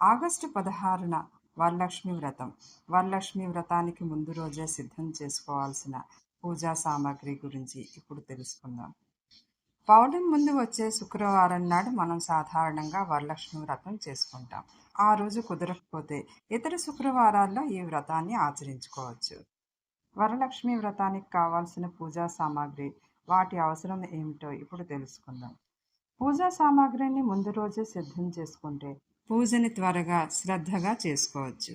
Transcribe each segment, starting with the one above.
August పదహారున వరలక్ష్మి వ్రతం. వరలక్ష్మి వ్రతానికి ముందు రోజే సిద్ధం చేసుకోవాల్సిన పూజా సామాగ్రి గురించి ఇప్పుడు తెలుసుకుందాం. పౌర్ణమి ముందు వచ్చే శుక్రవారం నాడు మనం సాధారణంగా వరలక్ష్మి వ్రతం చేసుకుంటాం. ఆ రోజు కుదరకపోతే ఇతర శుక్రవారాల్లో ఈ వ్రతాన్ని ఆచరించుకోవచ్చు. వరలక్ష్మి వ్రతానికి కావాల్సిన పూజా సామాగ్రి వాటి అవసరం ఏమిటో ఇప్పుడు తెలుసుకుందాం. పూజా సామాగ్రిని ముందు రోజే సిద్ధం చేసుకుంటే పూజని త్వరగా శ్రద్ధగా చేసుకోవచ్చు.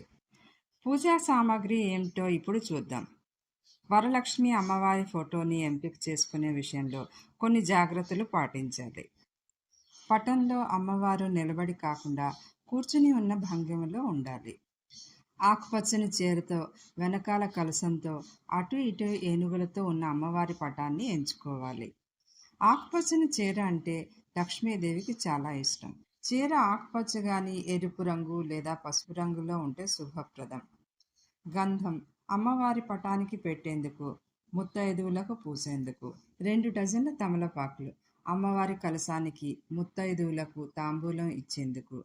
పూజా సామాగ్రి ఏమిటో ఇప్పుడు చూద్దాం. వరలక్ష్మి అమ్మవారి ఫోటోని ఎంపిక చేసుకునే విషయంలో కొన్ని జాగ్రత్తలు పాటించాలి. పటంలో అమ్మవారు నిలబడి కాకుండా కూర్చుని ఉన్న భంగిమలో ఉండాలి. ఆకుపచ్చని చీరతో వెనకాల కలసంతో అటు ఇటు ఏనుగులతో ఉన్న అమ్మవారి పటాన్ని ఎంచుకోవాలి. ఆకుపచ్చని చీర అంటే లక్ష్మీదేవికి చాలా ఇష్టం. చీర ఆకుపచ్చ కానీ ఎరుపు రంగు లేదా పసుపు రంగులో ఉంటే శుభప్రదం. గంధం అమ్మవారి పటానికి పెట్టేందుకు ముత్తైదువులకు పూసేందుకు. రెండు డజన్ల తమలపాకులు అమ్మవారి కలసానికి ముత్తైదువులకు తాంబూలం ఇచ్చేందుకు.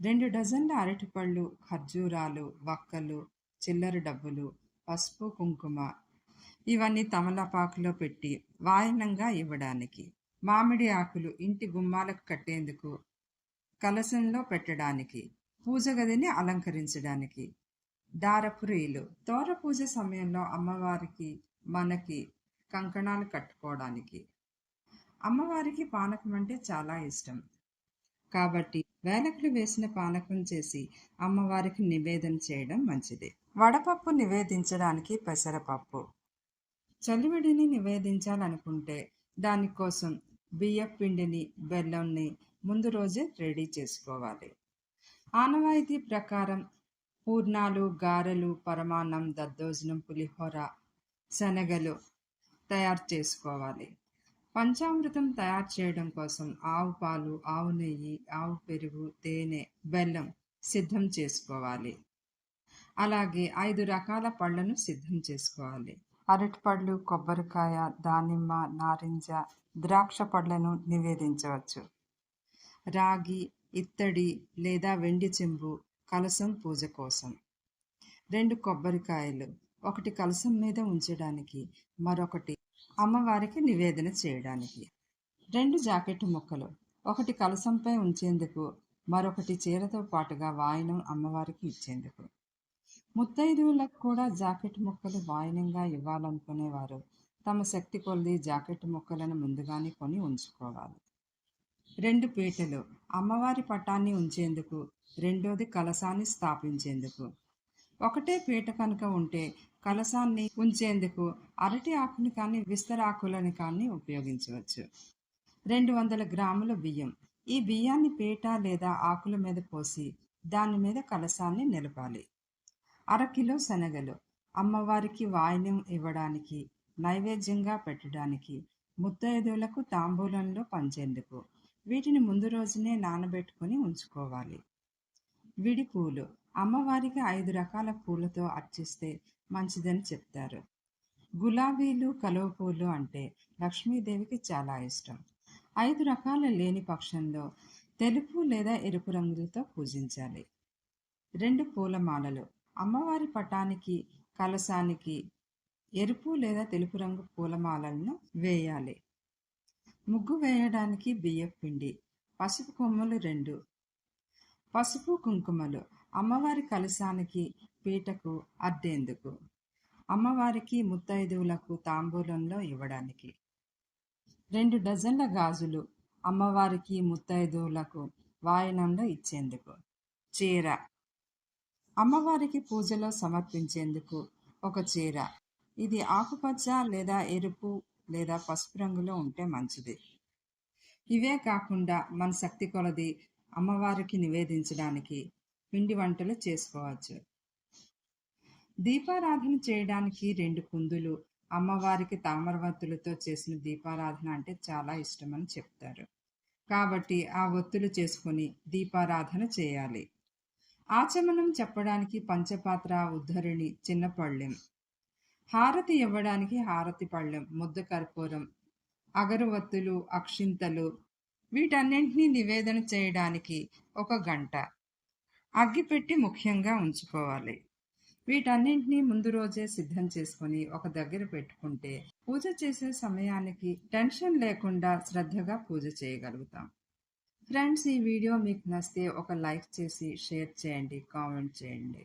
రెండు డజన్ల అరటిపళ్ళు ఖర్జూరాలు వక్కలు చిల్లర డబ్బులు పసుపు కుంకుమ ఇవన్నీ తమలపాకులో పెట్టి వాయనంగా ఇవ్వడానికి. మామిడి ఆకులు ఇంటి గుమ్మాలకు కట్టేందుకు కలశంలో పెట్టడానికి పూజ గదిని అలంకరించడానికి దారపురీలు తోర పూజ సమయంలో అమ్మవారికి మనకి కంకణాలు కట్టుకోవడానికి. అమ్మవారికి పానకం అంటే చాలా ఇష్టం. కాబట్టి వేలకులు వేసిన పానకం చేసి అమ్మవారికి నివేదన చేయడం మంచిది. వడపప్పు నివేదించడానికి పెసరపప్పు. చలివిడిని నివేదించాలనుకుంటే దానికోసం బియ్యం పిండిని బెల్లంని ముందు రోజే రెడీ చేసుకోవాలి. ఆనవాయితీ ప్రకారం పూర్ణాలు గారెలు పరమాన్నం దద్దోజనం పులిహోర శనగలు తయారు చేసుకోవాలి. పంచామృతం తయారు చేయడం కోసం ఆవు పాలు ఆవు నెయ్యి ఆవు పెరుగు తేనె బెల్లం సిద్ధం చేసుకోవాలి. అలాగే ఐదు రకాల పళ్ళను సిద్ధం చేసుకోవాలి. అరటిపళ్ళు కొబ్బరికాయ దానిమ్మ నారింజ ద్రాక్ష పళ్ళను నివేదించవచ్చు. రాగి ఇత్తడి లేదా వెండి చెంబు కలసం పూజ కోసం. రెండు కొబ్బరికాయలు ఒకటి కలసం మీద ఉంచడానికి మరొకటి అమ్మవారికి నివేదన చేయడానికి. రెండు జాకెట్ ముక్కలు ఒకటి కలసంపై ఉంచేందుకు మరొకటి చీరతో పాటుగా వాయనం అమ్మవారికి ఇచ్చేందుకు. ముత్తైదువులకు కూడా జాకెట్ ముక్కలు వాయనంగా ఇవ్వాలనుకునేవారు. తమ శక్తి కొలది జాకెట్ ముక్కలను ముందుగానే కొని ఉంచుకోవాలి. రెండు పీటలు అమ్మవారి పటాన్ని ఉంచేందుకు రెండోది కలసాన్ని స్థాపించేందుకు. ఒకటే పీట కనుక ఉంటే కలసాన్ని ఉంచేందుకు అరటి ఆకుని కానీ విస్తరాకులని కానీ ఉపయోగించవచ్చు. రెండు వందల గ్రాముల బియ్యం. ఈ బియ్యాన్ని పీట లేదా ఆకుల మీద పోసి దాని మీద కలసాన్ని నిలపాలి. అరకిలో శనగలు అమ్మవారికి వాయినం ఇవ్వడానికి నైవేద్యంగా పెట్టడానికి ముత్తైదువులకు తాంబూలంలో పంచేందుకు. వీటిని ముందు రోజునే నానబెట్టుకొని ఉంచుకోవాలి. విడి పూలు అమ్మవారికి ఐదు రకాల పూలతో అర్చిస్తే మంచిదని చెప్తారు. గులాబీలు కలువ పూలు అంటే లక్ష్మీదేవికి చాలా ఇష్టం. ఐదు రకాల లేని పక్షంలో తెలుపు లేదా ఎరుపు రంగులతో పూజించాలి. రెండు పూలమాలలు అమ్మవారి పటానికి కలశానికి ఎరుపు లేదా తెలుపు రంగు పూలమాలలను వేయాలి. ముగ్గు వేయడానికి బియ్యపు పిండి పసుపు కొమ్మలు రెండు. పసుపు కుంకుమలు అమ్మవారి కలశానికి పీటకు అడ్డేందుకు అమ్మవారికి ముత్తైదువులకు తాంబూలంలో ఇవ్వడానికి. రెండు డజన్ల గాజులు అమ్మవారికి ముత్తైదువులకు వాయనంలో ఇచ్చేందుకు. చీర అమ్మవారికి పూజలో సమర్పించేందుకు ఒక చీర. ఇది ఆకుపచ్చ లేదా ఎరుపు లేదా పసుపు రంగులో ఉంటే మంచిది. ఇవే కాకుండా మన శక్తి కొలది అమ్మవారికి నివేదించడానికి పిండి వంటలు చేసుకోవచ్చు. దీపారాధన చేయడానికి రెండు కుందులు అమ్మవారికి తామరవత్తులతో చేసిన దీపారాధన అంటే చాలా ఇష్టమని చెప్తారు. కాబట్టి ఆ ఒత్తులు చేసుకొని దీపారాధన చేయాలి. ఆచమనం చెప్పడానికి పంచపాత్ర ఉద్ధరిణి చిన్నపళ్ళెం. హారతి ఇవ్వడానికి హారతి పళ్ళెం ముద్ద కర్పూరం అగరవత్తులు అక్షింతలు వీటన్నింటినీ నివేదన చేయడానికి ఒక గంట. అగ్గిపెట్టి ముఖ్యంగా ఉంచుకోవాలి. వీటన్నింటినీ ముందు రోజే సిద్ధం చేసుకొని ఒక దగ్గర పెట్టుకుంటే పూజ చేసే సమయానికి టెన్షన్ లేకుండా శ్రద్ధగా పూజ చేయగలుగుతాం. ఫ్రెండ్స్ ఈ వీడియో మీకు నచ్చితే ఒక లైక్ చేసి షేర్ చేయండి కామెంట్ చేయండి.